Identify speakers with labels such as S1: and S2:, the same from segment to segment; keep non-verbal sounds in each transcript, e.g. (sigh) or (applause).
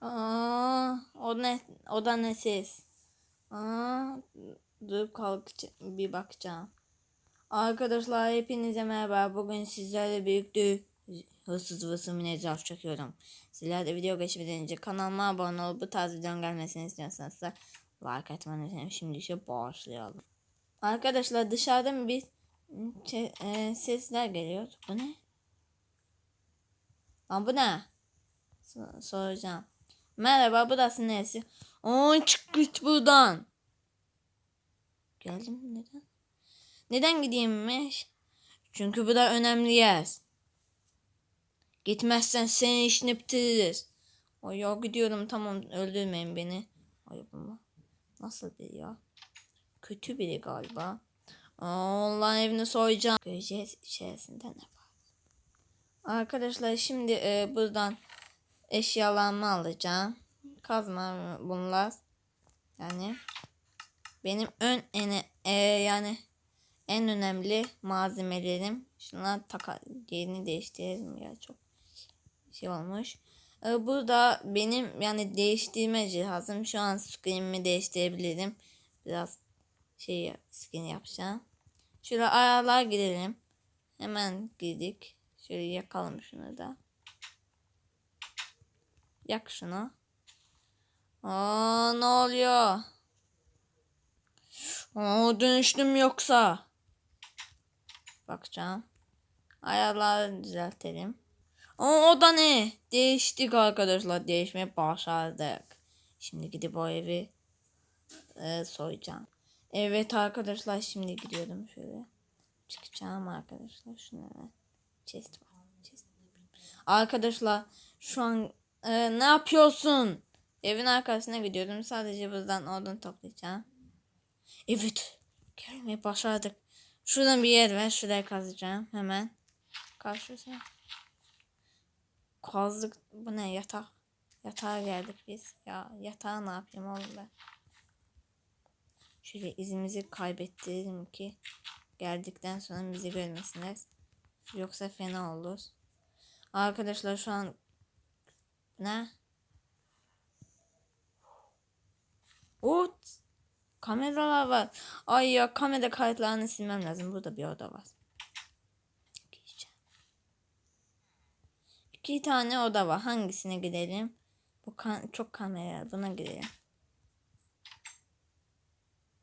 S1: Aa, o ne? O da ne ses? Aa, dur kalk bir bakacağım. Arkadaşlar hepinize merhaba. Bugün sizlerle birlikte hırsız vırsız münezzah çekiyorum. Sizler de video geçmeden önce kanalıma abone olup bu tarz videonun gelmesini istiyorsanız da like etmenizi Şimdi ise başlayalım. Arkadaşlar dışarıdan bir şey, e, sesler geliyor. Bu ne? Lan bu ne? So- soracağım. Merhaba burası neresi? Oo çık git buradan. Geldim neden? Neden gideyimmiş? Çünkü bu da önemli yer. Gitmezsen senin işini bitiririz. Ay ya gidiyorum tamam öldürmeyin beni. Ay bu nasıl biri ya? Kötü biri galiba. Aa, Onların evini soyacağım. Göreceğiz içerisinde ne var. Arkadaşlar şimdi e, buradan eşyalarımı alacağım. Kazma bunlar. Yani benim ön ene e, yani en önemli malzemelerim. Şuna taka yerini değiştirelim ya çok şey olmuş. E, burada benim yani değiştirme cihazım. Şu an screen'imi değiştirebilirim. Biraz şey skin yapacağım. Şöyle ayarlar girelim. Hemen girdik. Şöyle yakalım şunu da. Yak şunu. Aa ne oluyor? Aa dönüştüm yoksa. Bakacağım. Ayarları düzeltelim. Aa o da ne? Değiştik arkadaşlar. Değişmeye başardık. Şimdi gidip o evi e, soyacağım. Evet arkadaşlar şimdi gidiyorum şöyle. Çıkacağım arkadaşlar. Şuna chest var. Chest. Arkadaşlar şu an e, ne yapıyorsun? Evin arkasına gidiyorum. Sadece buradan odun toplayacağım. Evet. Gelmeyi başardık. Şuradan bir yer ver. Şuraya kazacağım. Hemen. Karşısı. Kazdık. Bu ne yatak? Yatağa geldik biz. Ya yatağa ne yapayım oğlum ben? Şöyle izimizi kaybettirelim ki geldikten sonra bizi görmesinler. Yoksa fena olur. Arkadaşlar şu an ne? O kameralar var. Ay ya kamera kayıtlarını silmem lazım. Burada bir oda var. İki tane oda var. Hangisine gidelim? Bu kan çok kamera. Buna gidelim.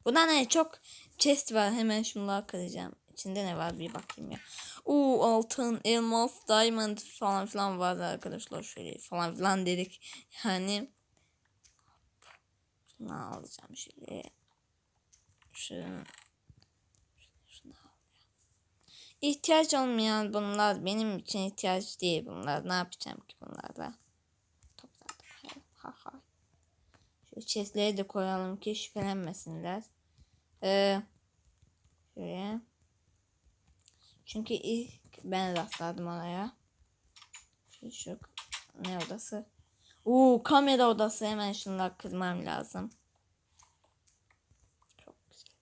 S1: Buna ne? Çok chest var. Hemen şunları kıracağım. İçinde ne var bir bakayım ya. Oo altın, elmas, diamond falan filan var arkadaşlar. Şöyle falan filan dedik. Yani şunu alacağım şöyle. Şunu İhtiyaç olmayan bunlar benim için ihtiyaç değil bunlar. Ne yapacağım ki bunlarla? Topladım. Ha ha. Şu chestleri de koyalım ki şüphelenmesinler. Ee, şöyle. Çünkü ilk ben rastladım oraya. Şu, şu ne odası? Uuu kamera odası hemen şunları kırmam lazım. Çok güzel.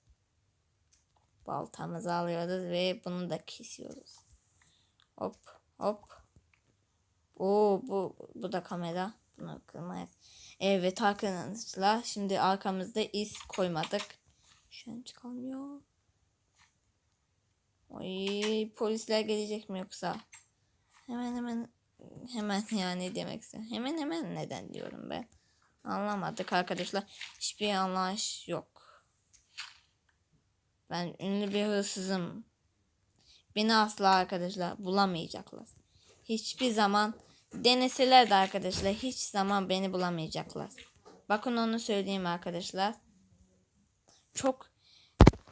S1: Baltamızı alıyoruz ve bunu da kesiyoruz. Hop hop. Oo bu bu da kamera. Bunu kırmayız. Evet arkadaşlar şimdi arkamızda iz koymadık. Şu an çıkamıyor. Ay polisler gelecek mi yoksa? Hemen hemen hemen (laughs) yani demek istiyorum. Hemen hemen neden diyorum ben. Anlamadık arkadaşlar. Hiçbir anlayış yok. Ben ünlü bir hırsızım. Beni asla arkadaşlar bulamayacaklar. Hiçbir zaman deneseler de arkadaşlar hiç zaman beni bulamayacaklar. Bakın onu söyleyeyim arkadaşlar. Çok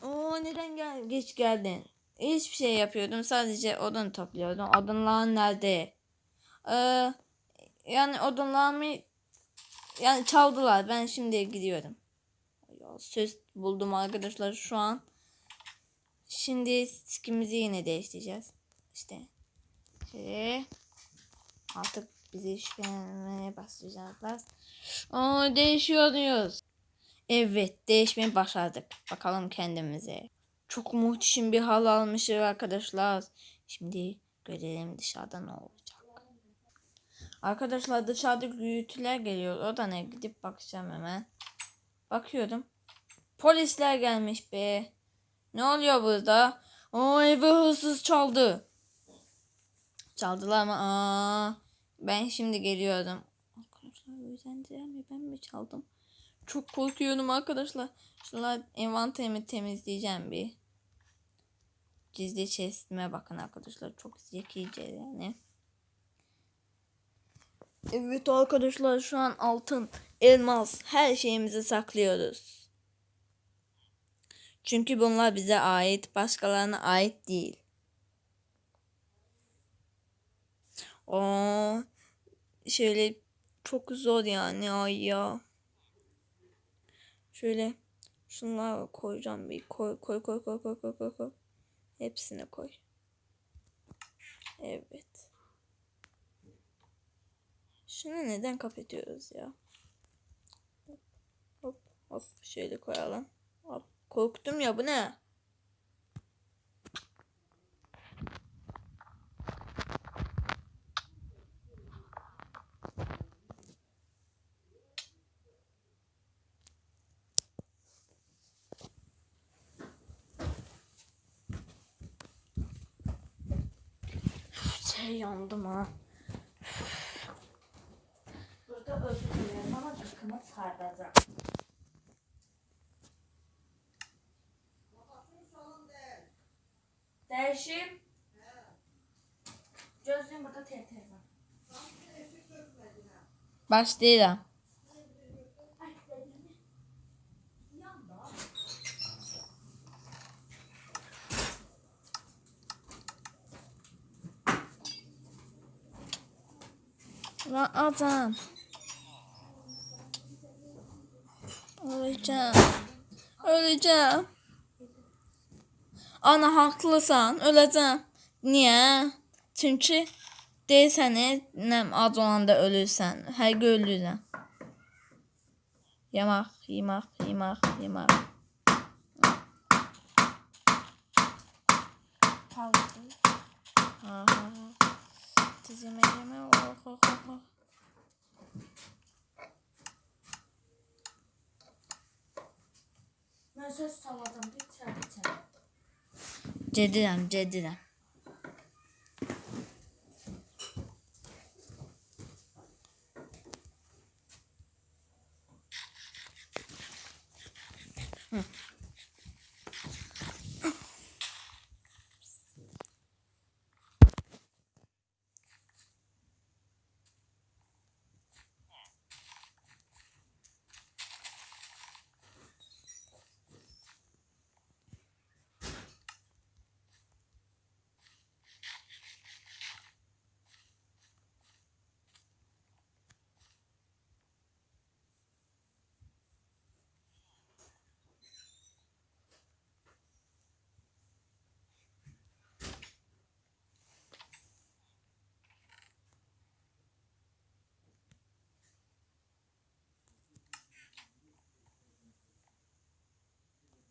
S1: o neden gel geç geldin? Hiçbir şey yapıyordum. Sadece odun topluyordum. Odunlar nerede? Ee, yani odunlarımı yani çaldılar. Ben şimdi gidiyorum. Söz buldum arkadaşlar şu an. Şimdi skimizi yine değiştireceğiz. İşte. Şöyle. Artık bizi şüphelenmeye başlayacaklar. Aa, değişiyoruz. Evet değişmeyi başardık. Bakalım kendimize. Çok muhteşem bir hal almışız arkadaşlar. Şimdi görelim dışarıda ne olacak. Arkadaşlar dışarıda gürültüler geliyor. O da ne? Gidip bakacağım hemen. Bakıyorum. Polisler gelmiş be. Ne oluyor burada? O evi hırsız çaldı. Çaldılar mı? Aa, ben şimdi geliyordum. Arkadaşlar özendiler mi? Ben mi çaldım? Çok korkuyorum arkadaşlar. Şunlar envanterimi temizleyeceğim bir. Gizli chestime bakın arkadaşlar. Çok zekice yani. Evet arkadaşlar şu an altın, elmas her şeyimizi saklıyoruz. Çünkü bunlar bize ait, başkalarına ait değil. Aa, şöyle çok zor yani ay ya. Şöyle şunları koyacağım bir koy koy koy koy koy koy koy koy. Hepsini koy. Evet. Şunu neden kapatıyoruz ya? Hop hop şöyle koyalım. Hop. Korktum ya bu ne? Yandım ha. Burada özür dilerim ama gıkımı saracağım. Değişim. Gözlüğüm burada TT var. Başlayalım. Lan adam. Öleceğim. Öleceğim. Ana haklısın. Öleceğim. Niye? Çünkü deyirsən, nəm ad olanda ölürsən. Həqiqi ölürsən. Yamaq, yemək, yemək, yemək. Pauzu. Ha ha ha. Tez yemək yemək. Oh oh oh oh.
S2: söz salladım. Biter biter.
S1: Cediden cediden. Hı.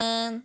S1: And